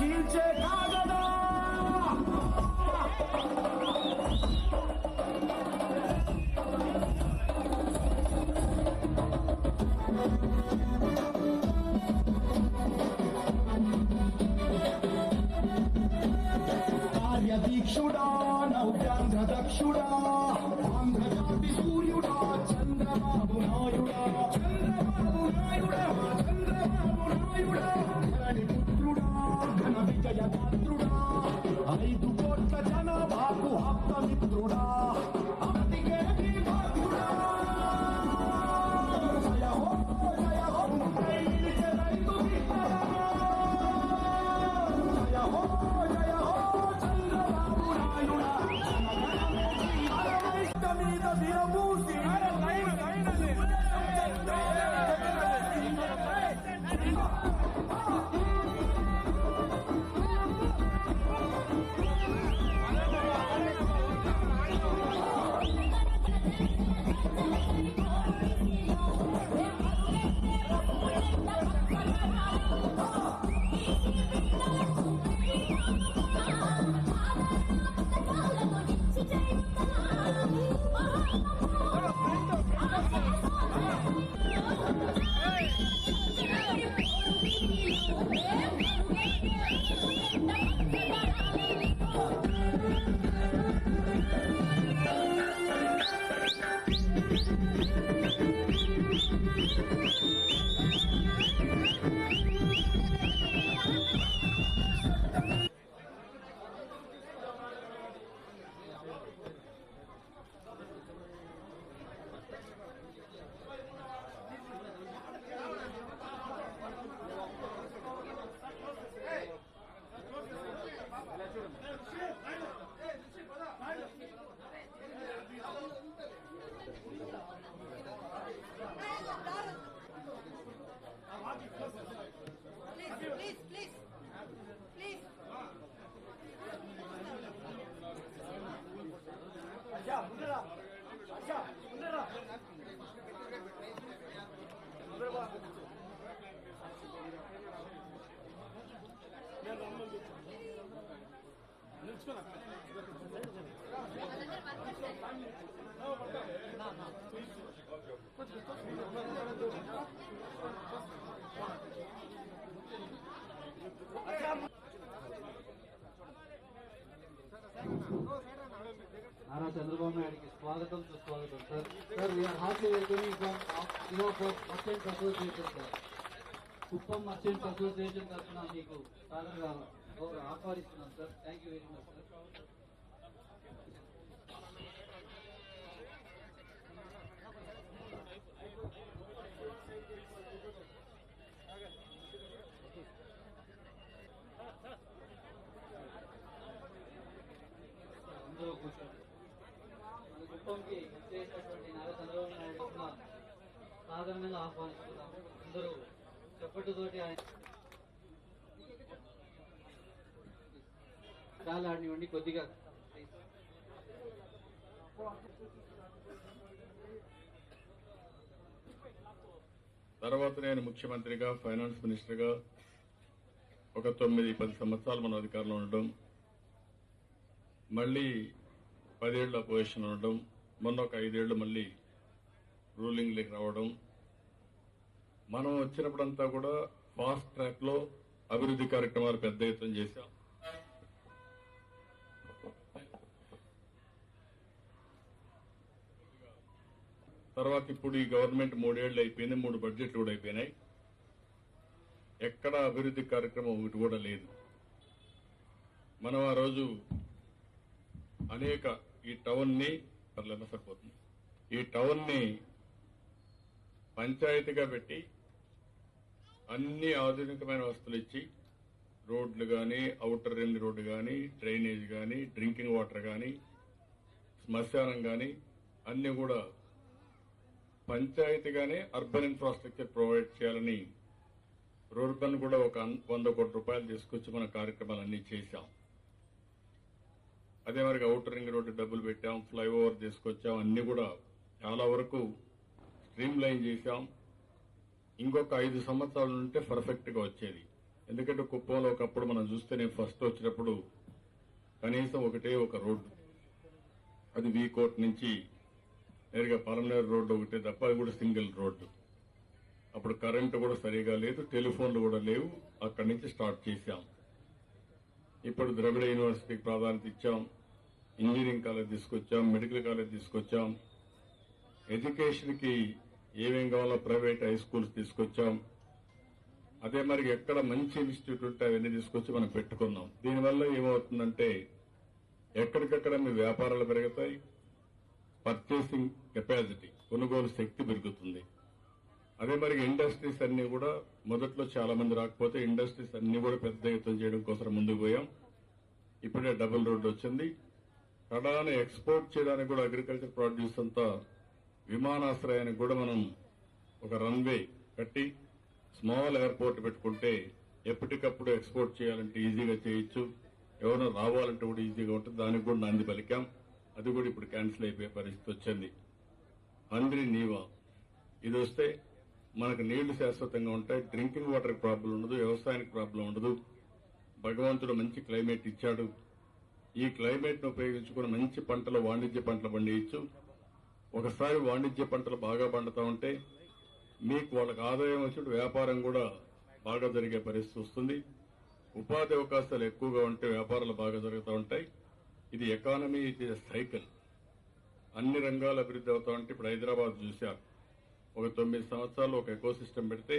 వచ్చే కాగదా? కార్యదీక్షుడా నవ్యాంధ్ర దక్షుడా Thank you. నిల్చుకోనా నాయుడుకి స్వాగతం sir sir we are heartily welcoming from your merchants association sir Kuppam merchants association తరఫున మీకు సాధారణంగా గౌరవ ఆహ్వానిస్తున్నాం sir thank you very much sir సాధారణంగా ఆహ్వానిస్తున్నాం. అందరూ చెప్పట్టుతోటి ఆయన చాలా ఆడినివ్వండి కొద్దిగా తర్వాత నేను ముఖ్యమంత్రిగా ఫైనాన్స్ మినిస్టర్గా ఒక తొమ్మిది పది సంవత్సరాలు మన అధికారంలో ఉండడం మళ్ళీ పదేళ్ళు అపోజిషన్ ఉండడం మొన్న ఒక ఐదేళ్ళు మళ్ళీ రూలింగ్లోకి రావడం మనం వచ్చినప్పుడంతా కూడా ఫాస్ట్ ట్రాక్లో అభివృద్ధి కార్యక్రమాలు పెద్ద ఎత్తున చేశాం. తర్వాత ఇప్పుడు ఈ గవర్నమెంట్ మూడేళ్ళు అయిపోయింది మూడు బడ్జెట్లు కూడా అయిపోయినాయి. ఎక్కడ అభివృద్ధి కార్యక్రమం ఒకటి కూడా లేదు. మనం ఆ రోజు అనేక ఈ టౌన్ని పర్లేదు సరిపోతుంది. ఈ టౌన్ని పంచాయతీగా పెట్టి అన్ని ఆధునికమైన వస్తువులు ఇచ్చి రోడ్లు కానీ అవుటర్ రింగ్ రోడ్డు కానీ డ్రైనేజ్ కానీ డ్రింకింగ్ వాటర్ కానీ శ్మశానం కానీ అన్ని కూడా పంచాయతీగానే అర్బన్ ఇన్ఫ్రాస్ట్రక్చర్ ప్రొవైడ్ చేయాలని రూర్బన్ కూడా ఒక వంద కోట్ల రూపాయలు తీసుకొచ్చి మన కార్యక్రమాలన్నీ చేశాం. అదే మరి అవుటర్ రింగ్ రోడ్డు డబ్బులు పెట్టాం ఫ్లైఓవర్ తీసుకొచ్చాం అన్ని కూడా చాలా వరకు స్ట్రీమ్ లైన్ చేశాం. ఇంకొక ఐదు సంవత్సరాలు ఉంటే పర్ఫెక్ట్గా వచ్చేది. ఎందుకంటే కుప్పంలో ఒకప్పుడు మనం చూస్తే నేను ఫస్ట్ వచ్చినప్పుడు కనీసం ఒకటే ఒక రోడ్డు. అది వీ కోట్ నుంచి నేరుగా పలమనేరు రోడ్డు ఒకటే తప్ప అది కూడా సింగిల్ రోడ్డు. అప్పుడు కరెంటు కూడా సరిగా లేదు టెలిఫోన్లు కూడా లేవు అక్కడి నుంచి స్టార్ట్ చేశాం. ఇప్పుడు ద్రవిడ యూనివర్సిటీకి ప్రాధాన్యత ఇచ్చాం ఇంజనీరింగ్ కాలేజ్ తీసుకొచ్చాం మెడికల్ కాలేజ్ తీసుకొచ్చాం. ఎడ్యుకేషన్కి ఏమేం కావాలో ప్రైవేట్ హై స్కూల్స్ తీసుకొచ్చాం. అదే మరి ఎక్కడ మంచి ఇన్స్టిట్యూట్ ఉంటే అవన్నీ తీసుకొచ్చి మనం పెట్టుకున్నాం. దీనివల్ల ఏమవుతుందంటే ఎక్కడికక్కడ మీ వ్యాపారాలు పెరుగుతాయి. పర్చేసింగ్ కెపాసిటీ కొనుగోలు శక్తి పెరుగుతుంది. అదే మరి ఇండస్ట్రీస్ అన్ని కూడా మొదట్లో చాలా మంది రాకపోతే ఇండస్ట్రీస్ అన్ని కూడా పెద్ద ఎత్తున చేయడం కోసం ముందుకు పోయాం. ఇప్పుడే డబుల్ రోడ్ వచ్చింది. కడాన ఎక్స్పోర్ట్ చేయడానికి కూడా అగ్రికల్చర్ ప్రొడ్యూస్ అంతా విమానాశ్రయానికి కూడా మనం ఒక రన్వే కట్టి స్మాల్ ఎయిర్పోర్ట్ పెట్టుకుంటే ఎప్పటికప్పుడు ఎక్స్పోర్ట్ చేయాలంటే ఈజీగా చేయొచ్చు. ఎవరైనా రావాలంటే కూడా ఈజీగా ఉంటుంది. దానికి కూడా నాంది పలికాం. అది కూడా ఇప్పుడు క్యాన్సిల్ అయిపోయే పరిస్థితి వచ్చింది. అందరి నీవా. ఇది వస్తే మనకు నీళ్ళు శాశ్వతంగా ఉంటాయి. డ్రింకింగ్ వాటర్ ప్రాబ్లం ఉండదు. వ్యవసాయానికి ప్రాబ్లం ఉండదు. భగవంతుడు మంచి క్లైమేట్ ఇచ్చాడు. ఈ క్లైమేట్ను ఉపయోగించుకుని మంచి పంటలు వాణిజ్య పంటలు పండించు. ఒకసారి వాణిజ్య పంటలు బాగా పండుతూ ఉంటే మీకు వాళ్ళకి ఆదాయం వచ్చినట్టు వ్యాపారం కూడా బాగా జరిగే పరిస్థితి వస్తుంది. ఉపాధి అవకాశాలు ఎక్కువగా ఉంటే వ్యాపారాలు బాగా జరుగుతూ ఉంటాయి. ఇది ఎకానమీ ఇది సైకిల్ అన్ని రంగాలు అభివృద్ధి అవుతా ఉంటే ఇప్పుడు హైదరాబాద్ చూశారు. ఒక తొమ్మిది సంవత్సరాలు ఒక ఎకో సిస్టమ్ పెడితే